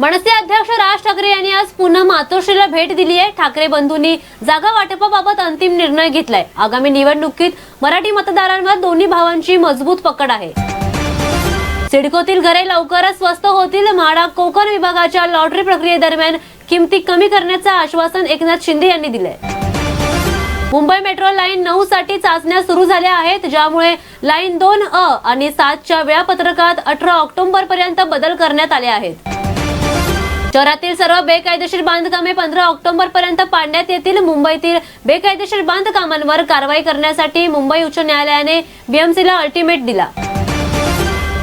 मनसे अध्यक्ष राज ठाकरे यांनी आज पुन्हा मातोश्रीला भेट दिली आहे ठाकरे बंधूंनी जागा वाटपाबाबत अंतिम निर्णय घेतलाय. आगामी निवडणुकीत मराठी मतदारांवर दोन्ही भावांची मजबूत पकड आहे. सिडकोतील घरे लवकरच स्वस्त होतील. म्हाडा कोकण विभागाच्या लॉटरी प्रक्रियेदरम्यान किमती कमी करण्याचं आश्वासन एकनाथ शिंदे यांनी दिलंय. मुंबई मेट्रो लाईन नऊ साठी चाचण्या सुरू झाल्या आहेत ज्यामुळे लाईन दोन अ आणि सातच्या वेळापत्रकात अठरा ऑक्टोबर पर्यंत बदल करण्यात आले आहेत. शहरातील सर्व बेकायदेशीर बांधकामे पंधरा ऑक्टोबर पर्यंत पाडण्यात येतील. मुंबईतील बेकायदेशीर बांधकामांवर कारवाई करण्यासाठी मुंबई उच्च न्यायालयाने बीएमसीला अल्टिमेट दिला.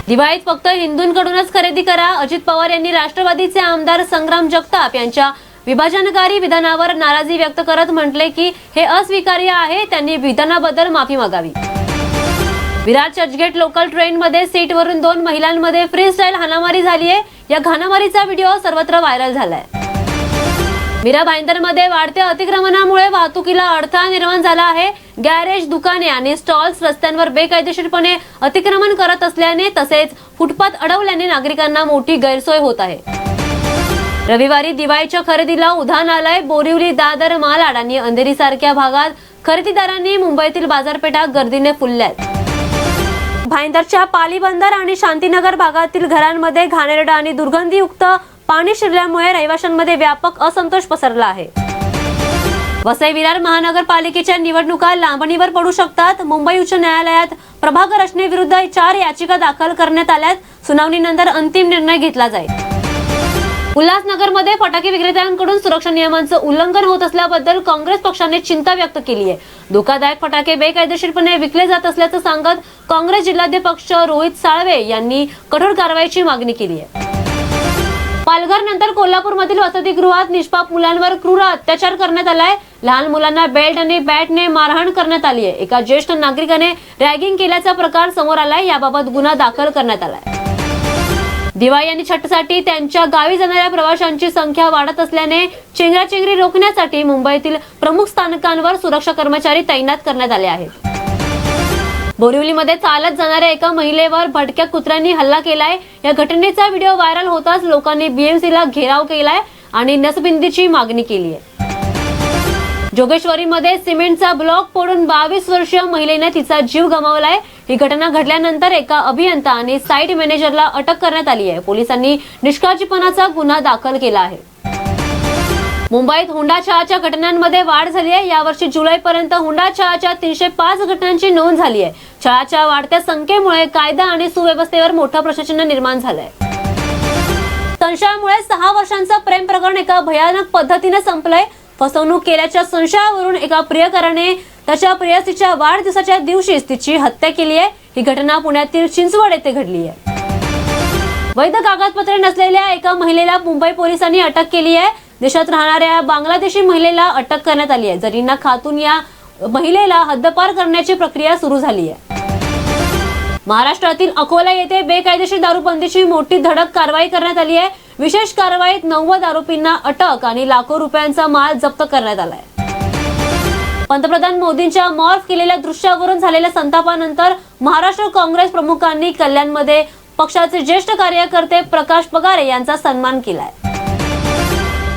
दिवाळीत फक्त हिंदूंकडूनच खरेदी करा. अजित पवार यांनी राष्ट्रवादीचे आमदार संग्राम जगताप यांच्या विभाजनकारी विधानावर नाराजी व्यक्त करत म्हटले की हे अस्वीकार्य आहे. त्यांनी विधानाबद्दल माफी मागावी. विरार चर्चगेट लोकल ट्रेन मध्ये सीट वरून दोन महिलांमध्ये फ्री स्टाईल हाणामारी झालीये. या घाणामारीचा व्हिडिओ सर्वत्र व्हायरल झालाय. मीरा भाईंदरमध्ये वाढत्या अतिक्रमणामुळे वाहतुकीला अडथळा निर्माण झाला आहे. गॅरेज दुकाने आणि स्टॉल्स रस्त्यांवर बेकायदेशीरपणे अतिक्रमण करत असल्याने तसेच फुटपाथ अडवल्याने नागरिकांना मोठी गैरसोय होत आहे. रविवारी दिवाळीच्या खरेदीला उधाण आलंय. बोरिवली दादर मालाड आणि अंधेरी सारख्या भागात खरेदीदारांनी मुंबईतील बाजारपेठा गर्दीने फुलल्यात. भाईंदरच्या पालीबंदर आणि शांतीनगर भागातील घरांमध्ये घाणेरडा आणि दुर्गंधीयुक्त पाणी शिरल्यामुळे रहिवाशांमध्ये व्यापक असंतोष पसरला आहे. वसई विरार महानगरपालिकेच्या निवडणुका लांबणीवर पडू शकतात. मुंबई उच्च न्यायालयात प्रभाग रचनेविरुद्ध चार याचिका दाखल करण्यात आल्यात. सुनावणीनंतर अंतिम निर्णय घेतला जाईल. उल्हासनगरमध्ये फटाके विक्रेत्यांकडून सुरक्षा नियमांचं उल्लंघन होत असल्याबद्दल काँग्रेस पक्षाने चिंता व्यक्त केली आहे. धोकादायक फटाके बेकायदेशीरपणे विकले जात असल्याचं सांगत काँग्रेस जिल्हाध्यक्ष रोहित साळवे यांनी कठोर कारवाईची मागणी केली आहे. पालघर नंतर कोल्हापूरमधील वसतिगृहात निष्पाप मुलांवर क्रूर अत्याचार करण्यात आलाय. लहान मुलांना बेल्ट आणि बॅटने मारहाण करण्यात आली आहे. एका ज्येष्ठ नागरिकाने रॅगिंग केल्याचा प्रकार समोर आलाय. याबाबत गुन्हा दाखल करण्यात आलाय. दिवाळी आणि छठसाठी त्यांच्या गावी जाणाऱ्या प्रवाशांची संख्या वाढत असल्याने चेंगराचेंगरी रोखण्यासाठी मुंबईतील प्रमुख स्थानकांवर सुरक्षा कर्मचारी तैनात करण्यात आले आहेत. बोरिवलीमध्ये चालत जाणाऱ्या एका महिलेवर भटक्या कुत्र्यांनी हल्ला केलाय. या घटनेचा व्हिडिओ व्हायरल होताच लोकांनी बीएमसीला घेराव केलाय आणि नसबिंदीची मागणी केली आहे जोगेश्वरीमध्ये सिमेंटचा ब्लॉक पडून बावीस वर्षीय महिलेने तिचा जीव गमावलाय. ही घटना घडल्यानंतर एका अभियंता आणि साईट मॅनेजरला अटक करण्यात आली आहे. पोलिसांनी निष्काळजीपणाचा गुन्हा दाखल केला आहे. मुंबईत हुंडा चहाच्या घटनांमध्ये वाढ झाली आहे. यावर्षी जुलैपर्यंत हुंडा चहाच्या तीनशे पाच घटनांची नोंद झाली आहे. चहाच्या वाढत्या संख्येमुळे कायदा आणि सुव्यवस्थेवर मोठा प्रश्नचिन्ह निर्माण झालंय. संशयामुळे सहा वर्षांचं प्रेम प्रकरण एका भयानक पद्धतीने संपलंय. फसवणूक केल्याच्या संशयावरून एका प्रियकराने त्याच्या प्रेयसीच्या वाढदिवसाच्या दिवशीच तिची हत्या केली आहे. ही घटना पुण्यातील चिंचवड येथे घडली आहे. वैध कागदपत्रे नसलेल्या एका महिलेला मुंबई पोलिसांनी अटक केली आहे. देशात राहणाऱ्या बांगलादेशी महिलेला अटक करण्यात आली आहे. जरीना खातून या महिलेला हद्दपार करण्याची प्रक्रिया सुरू झाली आहे. महाराष्ट्रातील अकोला येथे बेकायदेशीर दारूबंदीची मोठी धडक कारवाई करण्यात आली आहे. विशेष कारवाईत नव्वद आरोपींना अटक आणि लाखो रुपयांचा माल जप्त करण्यात आलाय पंतप्रधान मोदींच्या मॉर्फ केलेल्या दृश्यावरून झालेल्या संतापानंतर महाराष्ट्र काँग्रेस प्रमुखांनी कल्याणमध्ये पक्षाचे ज्येष्ठ कार्यकर्ते प्रकाश पगारे यांचा सन्मान केलाय.